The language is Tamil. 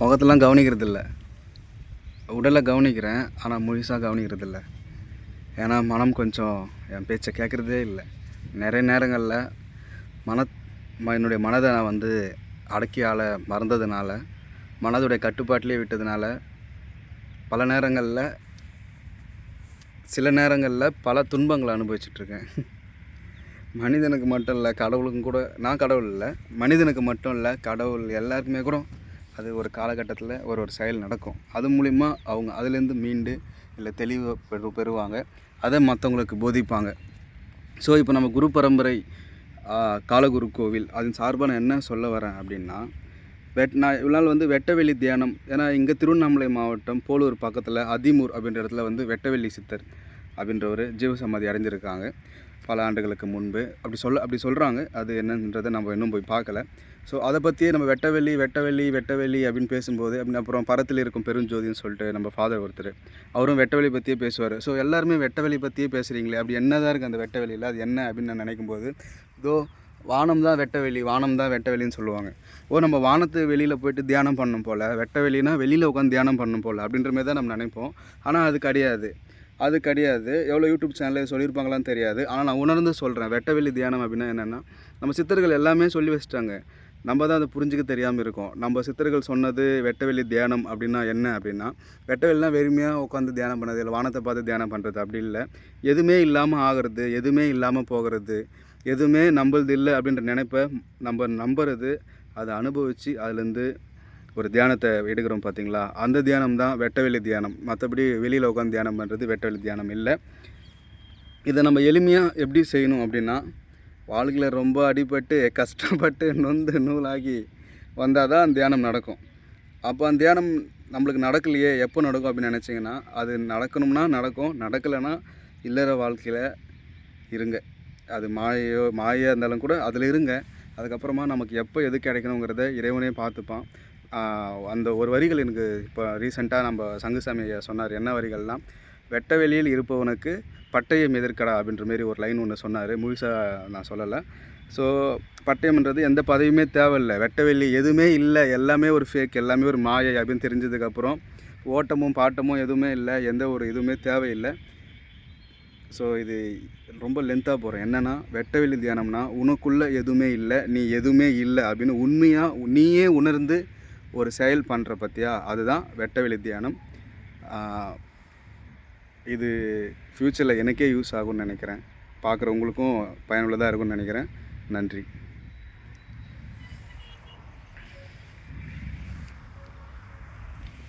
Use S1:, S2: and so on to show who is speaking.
S1: முகத்தெல்லாம் கவனிக்கிறது இல்லை உடலை கவனிக்கிறேன் ஆனால் முழுசாக கவனிக்கிறது இல்லை ஏன்னா மனம் கொஞ்சம் என் பேச்சை கேட்குறதே இல்லை. நிறைய நேரங்களில் மன ம- என்னுடைய மனதை நான் வந்து அடக்கியால் மறந்ததுனால மனதுடைய கட்டுப்பாட்டிலே விட்டதுனால பல நேரங்களில் சில நேரங்களில் பல துன்பங்களை அனுபவிச்சிட்ருக்கேன் மனிதனுக்கு மட்டும் இல்லை கடவுளுக்கும் கூட நான் கடவுள் இல்லை மனிதனுக்கு மட்டும் இல்லை கடவுள் எல்லாருக்குமே கூட அது ஒரு காலகட்டத்தில் ஒரு ஒரு செயல் நடக்கும். அது மூலிமா அவங்க அதுலேருந்து மீண்டு இல்லை தெளிவு பெறு பெறுவாங்க. அதை மற்றவங்களுக்கு போதிப்பாங்க. ஸோ இப்போ நம்ம குரு பரம்பரை காலகுரு கோவில் அதன் சார்பாக நான் என்ன சொல்ல வரேன் அப்படின்னா வெட் நான் இவ்வளோ நாள் வந்து வெட்டவெளி தியானம் ஏன்னா இங்கே திருவண்ணாமலை மாவட்டம் போலூர் பக்கத்தில் அதிமூர் அப்படின்ற இடத்துல வந்து வெட்டவெளி சித்தர் அப்படின்றவர் ஜீவசமாதி அடைஞ்சிருக்காங்க பல ஆண்டுகளுக்கு முன்பு. அப்படி சொல்ல அப்படி சொல்கிறாங்க அது என்னன்றதை நம்ம இன்னும் போய் பார்க்கல. ஸோ அதை பற்றியே நம்ம வெட்டவெளி வெட்டவெளி வெட்டவெளி அப்படின்னு பேசும்போது அப்படின்னு அப்புறம் பரத்தில் இருக்கும் பெருஞ்சோதின்னு சொல்லிட்டு நம்ம ஃபாதர் ஒருத்தர் அவரும் வெட்டவெளி பற்றியே பேசுவார். ஸோ எல்லாருமே வெட்டவெளி பற்றியே பேசுகிறீங்களே அப்படி என்ன தான் இருக்குது அந்த வெட்டவெளியில்? அது என்ன அப்படின்னு நான் நினைக்கும்போது இதோ வானம் தான் வெட்டவெளி வானம் தான் வெட்டவெளின்னு சொல்லுவாங்க. ஓ நம்ம வானத்து வெளியில் போயிட்டு தியானம் பண்ணும் போல் வெட்டவெளினா வெளியில் உட்காந்து தியானம் பண்ணும் போல் அப்படின்ற மாதிரி தான் நம்ம நினைப்போம். ஆனால் அது கிடையாது. அது கிடையாது. எவ்வளோ யூடியூப் சேனலில் சொல்லியிருப்பாங்களான்னு தெரியாது. ஆனால் நான் உணர்ந்து சொல்கிறேன் வெட்டவெளி தியானம் அப்படின்னா என்னென்னா நம்ம சித்தர்கள் எல்லாமே சொல்லி வச்சுட்டாங்க. நம்ம தான் அதை புரிஞ்சுக்க தெரியாமல் இருக்கோம். நம்ம சித்தர்கள் சொன்னது வெட்டவெளி தியானம் அப்படின்னா என்ன அப்படின்னா வெட்டவெளினா வெறுமையாக உட்காந்து தியானம் பண்ணுறது இல்லை வானத்தை பார்த்து தியானம் பண்ணுறது அப்படி இல்லை. எதுவுமே இல்லாமல் ஆகிறது எதுவுமே இல்லாமல் போகிறது எதுவுமே நம்மளது இல்லை அப்படின்ற நினைப்பை நம்ம நம்புறது அதை அனுபவித்து அதுலேருந்து ஒரு தியானத்தை எடுக்கிறோம் பார்த்தீங்களா? அந்த தியானம் தான் வெட்டவெளி தியானம். மற்றபடி வெளியில் உட்காந்து தியானம் பண்ணுறது வெட்டவெளி தியானம் இல்லை. இதை நம்ம எளிமையாக எப்படி செய்யணும் அப்படின்னா வாழ்க்கையில் ரொம்ப அடிபட்டு கஷ்டப்பட்டு நொந்து நூலாகி வந்தால் தான் அந்த தியானம் நடக்கும். அப்போ அந்த தியானம் நம்மளுக்கு நடக்கலையே எப்போ நடக்கும் அப்படின்னு நினச்சிங்கன்னா அது நடக்கணும்னா நடக்கும் நடக்கலைன்னா இல்லற வாழ்க்கையில் இருங்க. அது மாயையோ மாயாக இருந்தாலும் கூட அதில் இருங்க. அதுக்கப்புறமா நமக்கு எப்போ எது கிடைக்கணுங்கிறத இறைவனே பார்த்துப்பான். அந்த ஒரு வரிகள் எனக்கு இப்போ ரீசெண்டாக நம்ம சங்குசாமி ஐயா சொன்னார் என்ன வரிகள்லாம் வெட்ட வெளியில் இருப்பவனுக்கு பட்டயம் எதிர்க்கடா அப்படின்ற மாரி ஒரு லைன் ஒன்று சொன்னார். முழுசாக நான் சொல்லலை. ஸோ பட்டயம்ன்றது எந்த பதவியுமே தேவையில்லை. வெட்டவெளி எதுவுமே இல்லை. எல்லாமே ஒரு ஃபேக் எல்லாமே ஒரு மாயை அப்படின்னு தெரிஞ்சதுக்கப்புறம் ஓட்டமும் பாட்டமும் எதுவுமே இல்லை. எந்த ஒரு இதுவுமே தேவையில்லை. ஸோ இது ரொம்ப லென்த்தாக போகிறேன் என்னென்னா வெட்டவெளி தியானம்னா உனக்குள்ளே எதுவுமே இல்லை நீ எதுவுமே இல்லை அப்படின்னு உண்மையாக நீயே உணர்ந்து ஒரு செயல் பண்ணுற பற்றியா அதுதான் வெட்டவெளி தியானம். இது ஃப்யூச்சரில் எனக்கே யூஸ் ஆகும்னு நினைக்கிறேன். பார்க்குறவங்களுக்கும் பயனுள்ளதாக இருக்கும்னு நினைக்கிறேன். நன்றி.